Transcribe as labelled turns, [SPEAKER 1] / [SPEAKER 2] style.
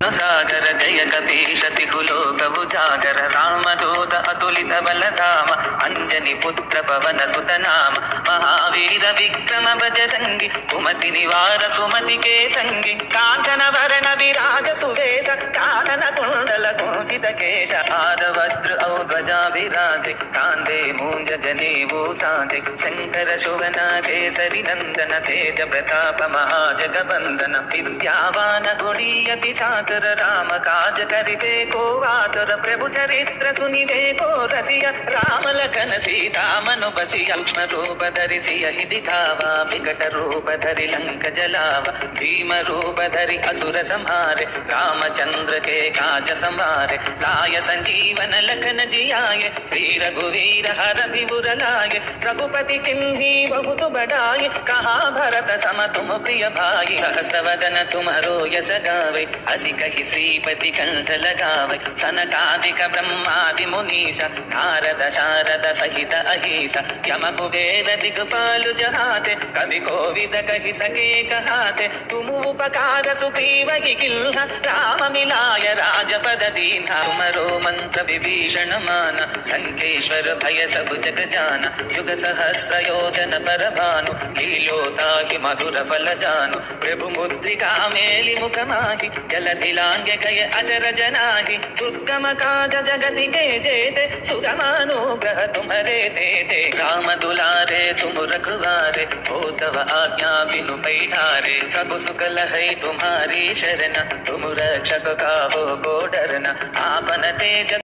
[SPEAKER 1] సాగర జయ కపీశతి కులోకవు జాగర రామదూత అతులిత బలధామ అంజని పుత్ర పవన సుతనామ మహావీర విక్రమ భజరంగి కుమతి నివార సుమతి కే సంగి కాంచన వరణ విరాజ సువేశ కానన కుండ कुञ्चितकेश आदवस्त्र औ ध्वजाभिराजे कान्दे मूञ्ज जनेवू साधे शङ्कर शुवन केसरि नन्दन तेज प्रताप महाजगबन्दन विद्यावान गुणीयति चातुर राम काज करिते को वातुर प्रभु चरित्र सुनिवे को रसिय राम लखन सीता मनु बसि अक्ष्म रूप धरि सिय हिदि धावा विकट रूप धरि लङ्क जलावा भीम रूप धरि असुर संहारे रामचन्द्र के काज समा लाय संजीवन लखन जियाय श्री रघुवीर हर विबुर लाय रघुपति किन्ही बहुत बढ़ाय कहा भरत सम तुम प्रिय भाई सहस्रवदन तुम्हारो यस गावे हसी कही श्रीपति कंठ लगावे सनकादिक ब्रह्मादि मुनीश नारद शारद सहित अहिस यम कुबेर दिगपाल जहाते कवि कोविद कहि सके कहाते तुम उपकार सुग्रीव ही किल्ह राम मिलाय राजपद दीना तुमरो मंत्र विभीषण मान। लंकेश्वर भय सब जग जाना। युग सहस्र योजन पर भानु। लीलोता कि मधुर फल जानु। प्रभु मुद्रिका मेलि मुख माहि। जलधि लांग गय अजर जनाहि। दुर्गम काज जगति के जेते। सुगमानुग्रह तुम्हरे देते। राम दुलारे तुम रखवारे। हो तव आज्ञा बिनु पैठारे। सब सुख लहै तुम्हारी शरण। तुम रक्षक का हो को डरना आपन तेज